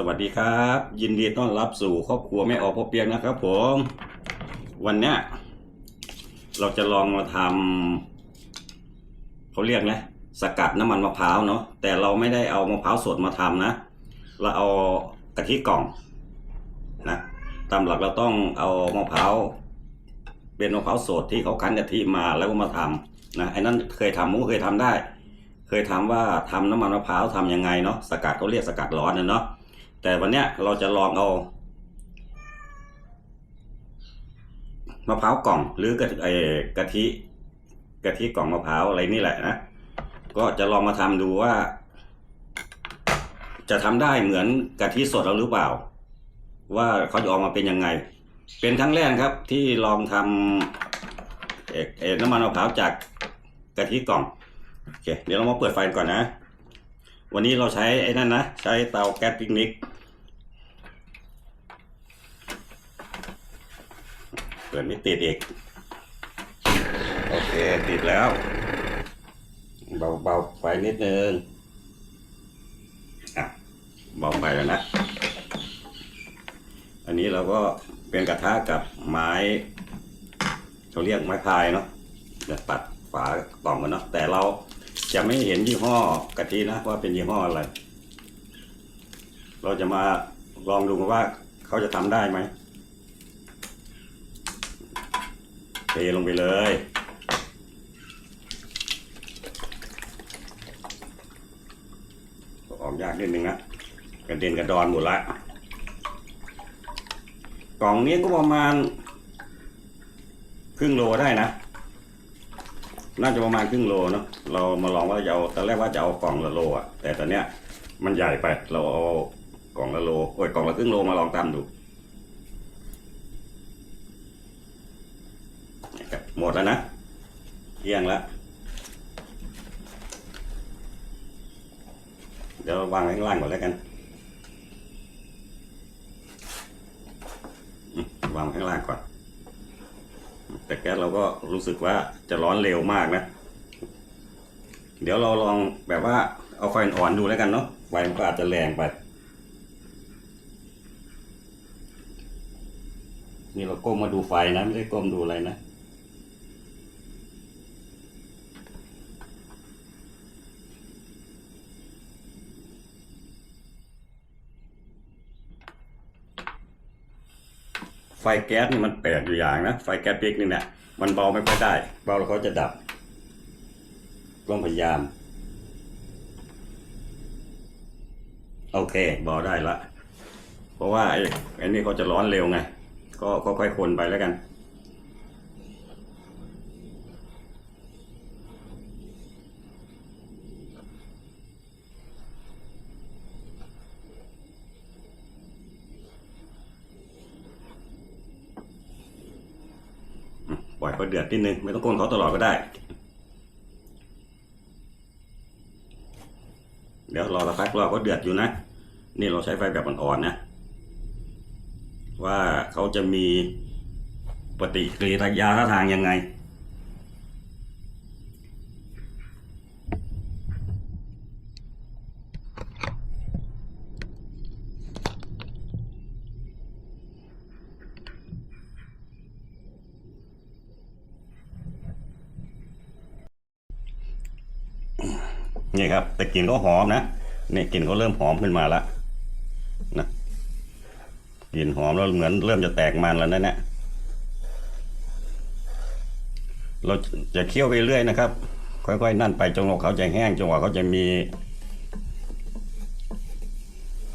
สวัสดีครับ ยินดีต้อนรับสู่ครอบครัวแม่ออกพ่อเปียกนะครับผมวันเนี้ยเราจะลองมาทำเขาเรียกนะสกัดน้ำมันมะพร้าวเนาะแต่เราไม่ได้เอามะพร้าวสดมาทำนะ เราเอากะทิกล่องนะตามหลักเราต้องเอามะพร้าวเป็นมะพร้าวสดที่เขาคั้นกะทิมาแล้วก็มาทำนะไอ้นั่นเคยทำมุเคยทำได้ เคยทำว่าทำน้ำมันมะพร้าวทำยังไงเนาะสกัดเขาเรียกสกัดร้อนนะเนาะ แต่วันเนี้ยเราจะลองเอามะพร้าวกล่องหรือกะทิเอ่อกะทิกะทิกล่องมะพร้าวอะไรนี่แหละนะก็จะลองมาทำดูว่า จะทำได้เหมือนกะทิสดเราหรือเปล่า ว่าเขาจะออกมาเป็นยังไง เป็นครั้งแรกครับ ที่ลองทำเอ่อเอ่อน้ำมันมะพร้าวจากกะทิกล่องโอเคเดี๋ยวเรามาเปิดไฟก่อนนะ วันนี้เราใช้ไอ้นั่นนะ ใช้เตาแก๊สปิกนิก ปิดไม่ติดอีก โอเค ติดแล้ว เบาเบาไฟนิดนึงอะเบาไฟแล้วนะ อันนี้เราก็เป็นกระทะกับไม้เขาเรียกไม้พายเนาะเดี๋ยวตัดฝากล่องกันเนาะแต่เราจะไม่เห็นยี่ห้อกะทินะว่าเป็นยี่ห้ออะไร เราจะมาลองดูว่าเขาจะทำได้ไหมเท ลงไปเลยออกยากนิดนึงนะกระเด็นกระดอนหมดละกล่องนี้ก็ประมาณ ครึ่งโลได้นะ น่าจะประมาณครึ่งโลเนาะเรามาลองว่าจะเอาตอนแรกว่าจะเอากล่องละโลอะแต่ตอนเนี้ยมันใหญ่ไปเราเอากล่องละโลโอ้ยกล่องละครึ่งโลมาลองตำดูนะครับ หมดแล้วนะเที่ยงแล้ว เดี๋ยววางข้างล่างก่อนแล้วกัน วางข้างล่างก่อน แต่แก๊สเราก็รู้สึกว่าจะร้อนเร็วมากนะ เดี๋ยวเราลองแบบว่าเอาไฟอ่อนดูแล้วกันเนาะ ไฟมันก็อาจจะแรงไป นี่เราก้มมาดูไฟนะ ไม่ได้ก้มดูอะไรนะ ไฟแก๊สนี่มันแปลกอยู่อย่างนะ ไฟแก๊สเปิกนี่เนี่ยมันเบาไม่ค่อยได้ เบาแล้วเขาจะดับต้องพยายาม โอเคเบาได้ละ เพราะว่าไอ้ไอ้นี่เขาจะร้อนเร็วไง ก็ค่อยๆคนไปแล้วกัน ปล่อยเขาเดือด นิดนึงไม่ต้องก้นเขาตลอดก็ได้ เดี๋ยวรอสักพักรอเขาเดือดอยู่นะ นี่เราใช้ไฟแบบอ่อนๆนะ ว่าเขาจะมีปฏิกิริยาท่าทางยังไง นี่ครับ แต่กลิ่นก็หอมนะนี่กลิ่นก็เริ่มหอมขึ้นมาแล้วนะกลิ่นหอมแล้วเหมือนเริ่มจะแตกมันแล้วนะเนี่ยเราจะเคี่ยวไปเรื่อยนะครับ ค่อยๆนั่นไปจนกว่าเขาจะแห้งจนกว่าเขาจะมี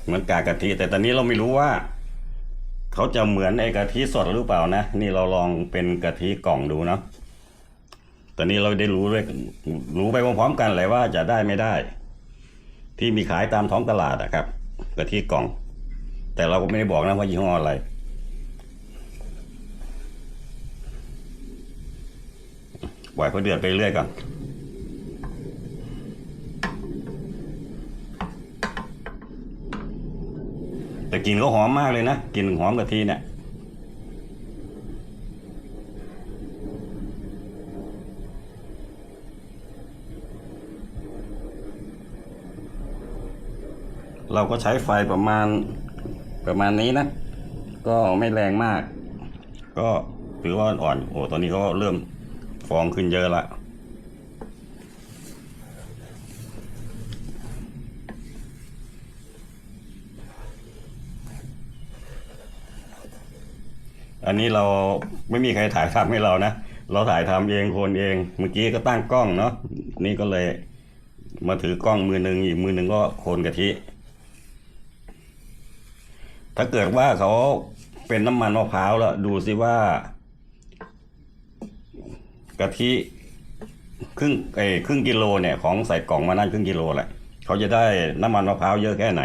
เหมือนกากะทิแต่ตอนนี้เราไม่รู้ว่า เขาจะเหมือนไอ้กะทิสดหรือเปล่านะ นี่เราลองเป็นกะทิกล่องดูเนาะ ตอนนี้เราได้รู้ด้วยรู้ไปพร้อมๆกันเลยว่าจะได้ไม่ได้ ที่มีขายตามท้องตลาดอะครับกะทิกล่อง แต่เราก็ไม่ได้บอกนะว่ายี่ห้ออะไรปล่อยเขาเดือดไปเรื่อยก่อนแต่กลิ่นก็หอมมากเลยนะกลิ่นหอมกะทิเนี่ย เราก็ใช้ไฟประมาณประมาณนี้นะ ก็ไม่แรงมาก ก็ถือว่าอ่อนโอ้ตอนนี้ก็เริ่มฟองขึ้นเยอะละอันนี้เราไม่มีใครถ่ายทำให้เรานะ เราถ่ายทำเองคนเอง เมื่อกี้ก็ตั้งกล้องเนาะ นี่ก็เลยมาถือกล้องมือหนึ่งอีกมือหนึ่งก็โคนกะทิ ถ้าเกิดว่าเขาเป็นน้ำมันมะพร้าวแล้วดูสิว่ากะทิครึ่งเอ้ยครึ่งกิโลเนี่ยของใส่กล่องมานั่นครึ่งกิโลแหละเขาจะได้น้ำมันมะพร้าวเยอะแค่ไหน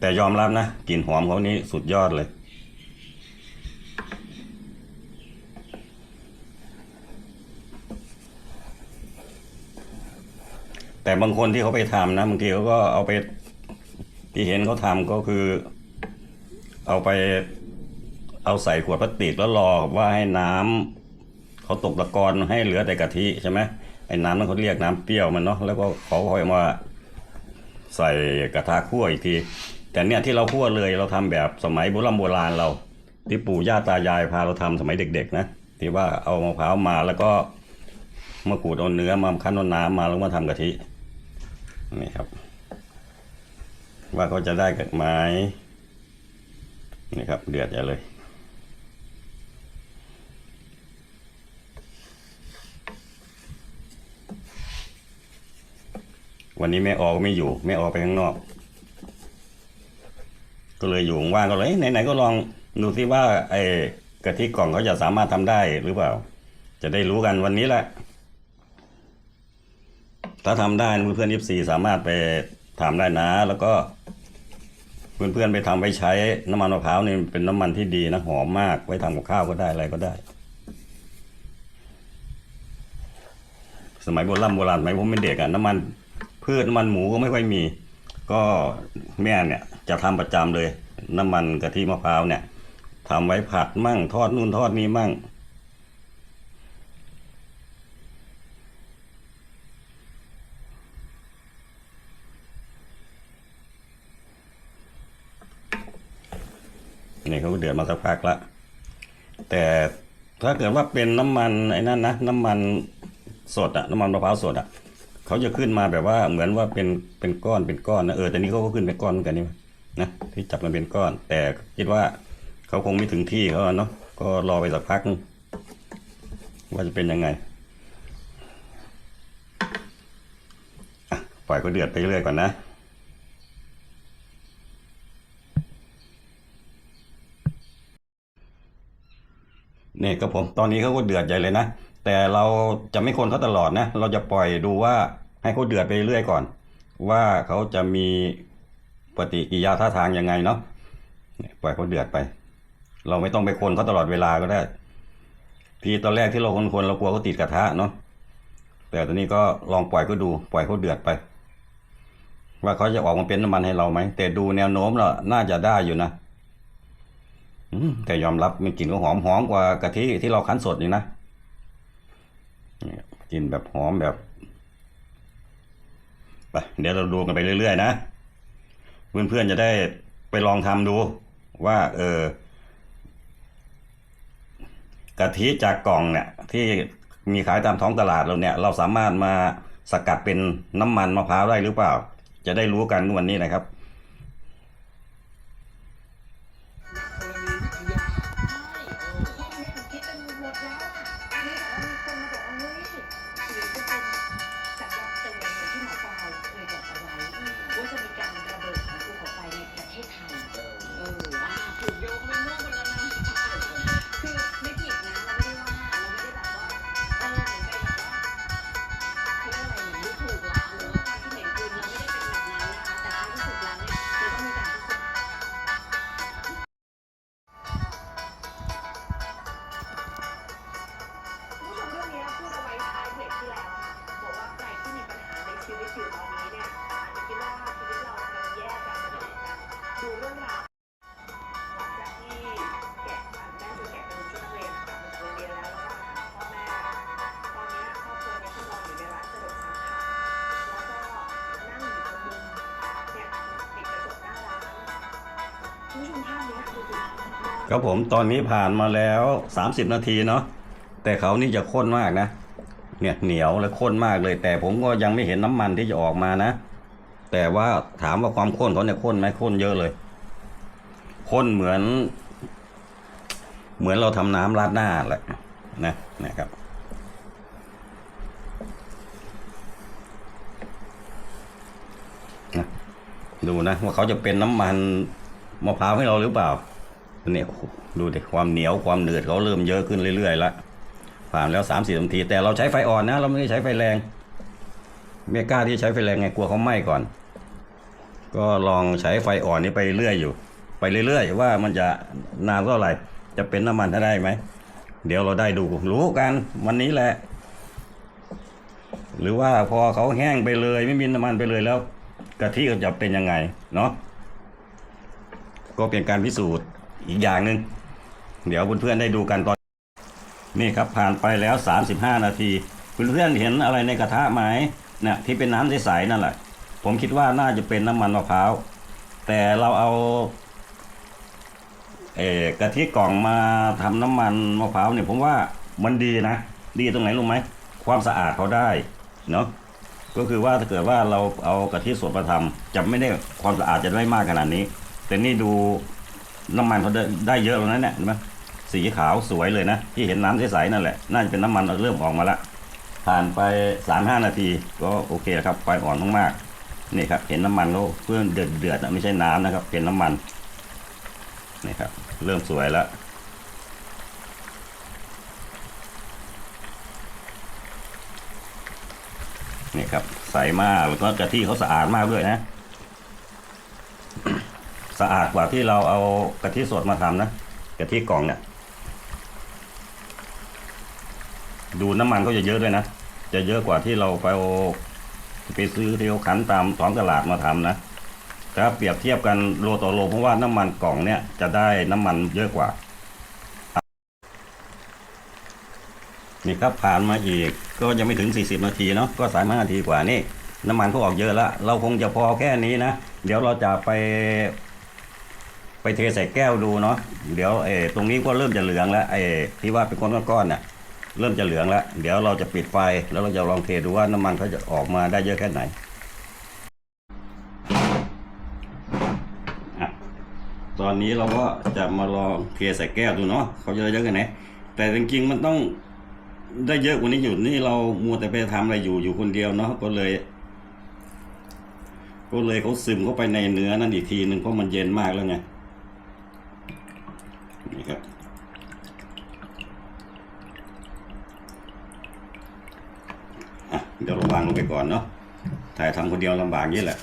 แต่ยอมรับนะกลิ่นหอมเขานี่สุดยอดเลย แต่บางคนที่เขาไปทำนะบางทีเขาก็เอาไปที่เห็นเขาทำก็คือ เอาไปเอาใส่ขวดพลาสติกแล้วรอว่าให้น้ำเขาตกตะกอนให้เหลือแต่กะทิใช่ไหมไอ้น้ำนั้นเขาเรียกน้ำเปรี้ยวมันเนาะแล้วก็เขาค่อยมาใส่กระทะคั่วอีกทีแต่เนี่ยที่เราคั่วเลยเราทำแบบสมัยโบราณโบราณเรา ที่ปู่ย่าตายายพาเราทำสมัยเด็ก ๆ นะที่ว่าเอามะพร้าวมาแล้วก็ มาขูดเอาเนื้อมาคั้นเอาน้ำมาแล้วมาทำกะทินี่ครับ ว่าเขาจะได้กันไหมนี่ครับ เดือดใหญ่เลยวันนี้แม่ออกไม่อยู่แม่ออกไปข้างนอก ก็เลยอยู่ว่างก็เลยไหนๆก็ลองดูซิว่าไอ้กะทิกล่องเขาจะสามารถทำได้หรือเปล่า จะได้รู้กันวันนี้แหละ ถ้าทำได้เพื่อนๆยิบสี่สามารถไปทำได้นะ แล้วก็ เพื่อนๆไปทำไปใช้น้ำมันมะพร้าวนี่เป็นน้ำมันที่ดีนะหอมมากไว้ทำกับข้าวก็ได้อะไรก็ได้ สมัยโบราณโบราณสมัยผมเป็นเด็กอะน้ำมันพืชน้ำมันหมูก็ไม่ค่อยมี ก็แม่เนี่ย จะทำประจำเลย น้ำมันกะทิมะพร้าวเนี่ยทำไว้ผัดมั่งทอดนู่นทอดนี่มั่ง นี่เขาเดือดมาสักพักละแต่ถ้าเกิดว่าเป็นน้ำมันไอ้นั่นนะน้ำมันสดอะน้ำมันมะพร้าวสดอะเขาจะขึ้นมาแบบว่าเหมือนว่าเป็นเป็นก้อนเป็นก้อนนะเออแต่นี้เขาก็ขึ้นเป็นก้อนเหมือนกันนี่นะที่จับมันเป็นก้อน แต่คิดว่าเขาคงไม่ถึงที่เขาเนาะก็รอไปสักพัก ว่าจะเป็นยังไงอะปล่อยก็เดือดไปเรื่อยก่อนนะ เนี่ยก็ผม ตอนนี้เขาก็เดือดใหญ่เลยนะ แต่เราจะไม่คนเขาตลอดนะ เราจะปล่อยดูว่าให้เขาเดือดไปเรื่อยก่อน ว่าเขาจะมีปฏิกิริยาท่าทางยังไงเนาะปล่อยเขาเดือดไป เราไม่ต้องไปคนเขาตลอดเวลาก็ได้ ทีตอนแรกที่เราคนๆเรากลัวเขาติดกระทะเนาะแต่ตอนนี้ก็ลองปล่อยเขาดู ปล่อยเขาเดือดไป ว่าเขาจะออกมาเป็นน้ำมันให้เราไหมแต่ดูแนวโน้มแล้วน่าจะได้อยู่นะ แต่ยอมรับมันกลิ่นก็หอมหอมกว่ากะทิที่เราคั้นสดนี่นะเนี่ยกลิ่นแบบหอมแบบไปเดี๋ยวเราดูกันไปเรื่อยๆนะเพื่อนๆจะได้ไปลองทำดูว่า เออกะทิจากกล่องเนี่ย ที่มีขายตามท้องตลาดเราเนี่ย เราสามารถมาสกัดเป็นน้ำมันมะพร้าวได้หรือเปล่า จะได้รู้กันวันนี้นะครับ ครับผมตอนนี้ผ่านมาแล้ว 30 นาทีเนาะแต่เขานี่จะข้นมากนะ เนี่ยเหนียวและข้นมากเลย แต่ผมก็ยังไม่เห็นน้ำมันที่จะออกมานะ แต่ว่าถามว่าความข้นเขาเนี่ยข้นไหมข้นเยอะเลยข้นเหมือน เหมือนเราทำน้ำราดหน้าแหละนะนะครับนะดูนะว่าเขาจะเป็นน้ำมัน มะพร้าวให้เราหรือเปล่าเนี่ยดูดิความเหนียวความหนืดเขาเริ่มเยอะขึ้นเรื่อยๆแล้วผ่านแล้วสามสี่นาที แต่เราใช้ไฟอ่อนนะ เราไม่ได้ใช้ไฟแรงไม่กล้าที่ใช้ไฟแรงไงกลัวเขาไหม้ก่อน ก็ลองใช้ไฟอ่อนนี้ไปเรื่อยอยู่ ไปเรื่อยๆว่ามันจะนานเท่าไหร่จะเป็นน้ำมันได้ไหมเดี๋ยวเราได้ดูรู้กันวันนี้แหละ หรือว่าพอเขาแห้งไปเลย ไม่มีน้ำมันไปเลยแล้วกะทิก็จะเป็นยังไงเนาะ ก็เป็นการพิสูจน์อีกอย่างหนึ่งเดี๋ยวเพื่อนๆได้ดูกันตอน นี่ครับผ่านไปแล้ว 35 นาทีเพื่อนๆเห็นอะไรในกระทะไหมเนี่ยที่เป็นน้ำใสๆนั่นแหละ ผมคิดว่าน่าจะเป็นน้ำมันมะพร้าวแต่เราเอาเออกะทิกล่องมาทำน้ำมันมะพร้าวเนี่ยผมว่ามันดีนะ ดีตรงไหนรู้ไหมความสะอาดเขาได้เนาะก็คือว่าถ้าเกิดว่าเราเอากะทิสดมาทำจะไม่ได้ความสะอาดจะไม่มากขนาดนี้ แต่นี่ดูน้ำมันเขาได้ได้เยอะแล้วนะเนี่ยเห็นไหมสีขาวสวยเลยนะ ที่เห็นน้ำใสๆนั่นแหละ น่าจะเป็นน้ำมันเริ่มออกมาละผ่านไปสามห้านาทีก็โอเคแล้วครับไฟอ่อนมากๆนี่ครับเห็นน้ำมันแล้วเพื่อนเดือดเดือดๆนะไม่ใช่น้ำนะครับ เป็นน้ำมันนี่ครับ เริ่มสวยแล้วนี่ครับใสมากแล้วก็กะทิเขาสะอาดมากด้วยนะ สะอาดกว่าที่เราเอากะทิสดมาทำนะกะทิกล่องเนี่ย ดูน้ำมันก็จะเยอะด้วยนะ จะเยอะกว่าที่เราไปไปซื้อที่เขาคั้นตามท้องตลาดมาทำนะถ้าเปรียบเทียบกันโลต่อโลเพราะว่าน้ำมันกล่องเนี่ยจะได้น้ำมันเยอะกว่า นี่ครับผ่านมาอีกก็ยังไม่ถึง 40 นาทีเนาะก็สามนาทีกว่านี่น้ำมันก็ออกเยอะแล้ว เราคงจะพอแค่นี้นะ เดี๋ยวเราจะไป ไปเทใส่แก้วดูเนาะเดี๋ยวเออตรงนี้ก็เริ่มจะเหลืองแล้วไอ้ที่ว่าเป็นก้อนๆเนี่ยเริ่มจะเหลืองแล้ว เดี๋ยวเราจะปิดไฟแล้วเราจะลองเทดูว่าน้ำมันเขาจะออกมาได้เยอะแค่ไหนอะตอนนี้เราก็จะมาลองเทใส่แก้วดูเนาะเขาจะได้เยอะแค่ไหนแต่จริงๆมันต้องได้เยอะกว่านี้อยู่นี่เรามัวแต่ไปทำอะไรอยู่อยู่คนเดียวเนาะก็เลย ก็เลยเขาซึมเข้าไปในเนื้อนั่นอีกทีหนึ่งเพราะมันเย็นมากแล้วไง นี่ครับ เดี๋ยวเราวางลงไปก่อนเนาะ ถ่ายทำคนเดียวลำบากนี่แหละ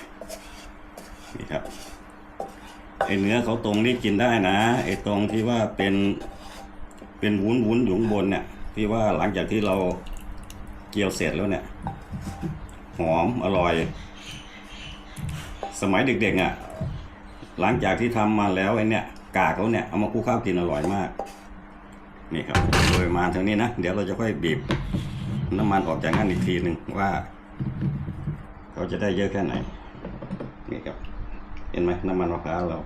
นี่ครับ ไอเนื้อเขาตรงนี่กินได้นะ ไอตรงที่ว่าเป็น เป็นวุ้นวุ้นอยู่งบนเนี่ย ที่ว่าหลังจากที่เราเกี่ยวเสร็จแล้วเนี่ย หอมอร่อย สมัยเด็กๆอะ หลังจากที่ทำมาแล้วไอ้เนี่ย กากเขาเนี่ยเอามาคู่ข้าวกินอร่อยมาก นี่ครับโดยมาทางนี้นะ เดี๋ยวเราจะค่อยบีบน้ำมันออกจากนั่นอีกทีหนึ่งว่าเขาจะได้เยอะแค่ไหน นี่ครับ เห็นไหมน้ำมันมะพร้าวเรา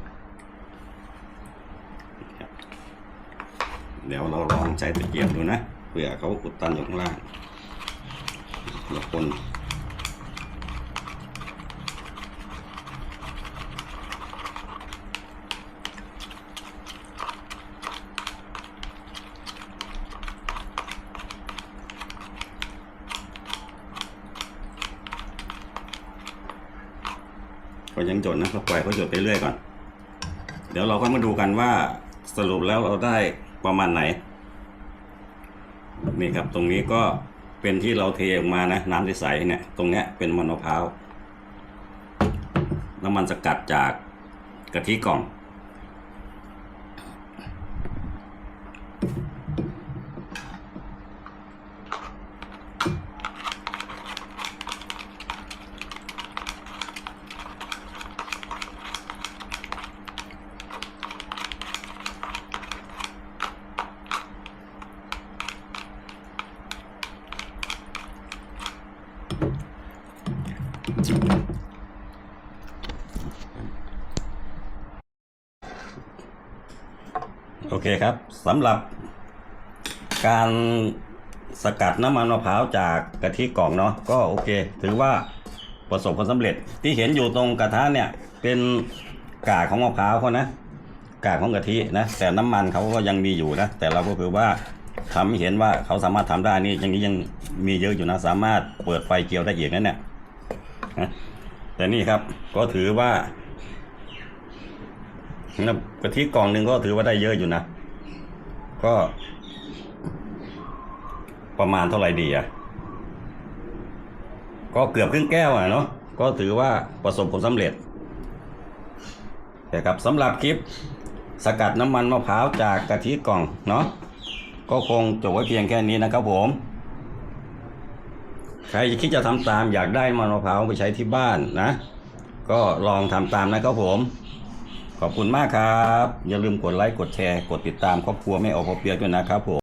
เดี๋ยวเราลองใช้ตะเกียบดูนะเผื่อเขาอุดตันอยู่ข้างล่างแล้วคน็ยังจดนะก็ปล่อยเขาจดไปเรื่อยก่อน เดี๋ยวเราค่อยมาดูกันว่าสรุปแล้วเราได้ประมาณไหนนี่ครับตรงนี้ก็เป็นที่เราเทออกมานะน้ำใสๆเนี่ยตรงเนี้ยเป็นมันมะพร้าวน้ำมันสกัดจากกะทิกล่อง เคครับสำหรับการสกัดน้ำมันมะพร้าวจากกะทิกล่องเนาะก็โอเค ถือว่าประสบผลสำเร็จที่เห็นอยู่ตรงกระทะเนี่ยเป็นกากของมะพร้าวเขานะกากของกะทินะแต่น้ำมันเขาก็ยังมีอยู่นะแต่เราก็คือว่าทำให้เห็นว่าเขาสามารถทำได้นี่อย่างนี้ยังมีเยอะอยู่นะสามารถเปิดไฟเกียวได้อีกนั่นเนี่ยแต่นี่ครับก็ถือว่านะกะทิกล่องหนึ่งก็ถือว่าได้เยอะอยู่นะ ก็ ประมาณเท่าไหร่ดีอะ ก็เกือบครึ่งแก้วอะเนาะก็ถือว่าประสบผลสำเร็จแต่ครับสำหรับคลิปสกัดน้ำมันมะพร้าวจากกะทิกล่องเนาะก็คงจบไว้เพียงแค่นี้นะครับผม ใครคิดจะทำตามอยากได้น้ำมันมะพร้าวไปใช้ที่บ้านนะ ก็ลองทำตามนะครับผม ขอบคุณมากครับ อย่าลืมกดไลค์กดแชร์ กดติดตามครอบครัวไม่ออกพอเปียกด้วยนะครับผม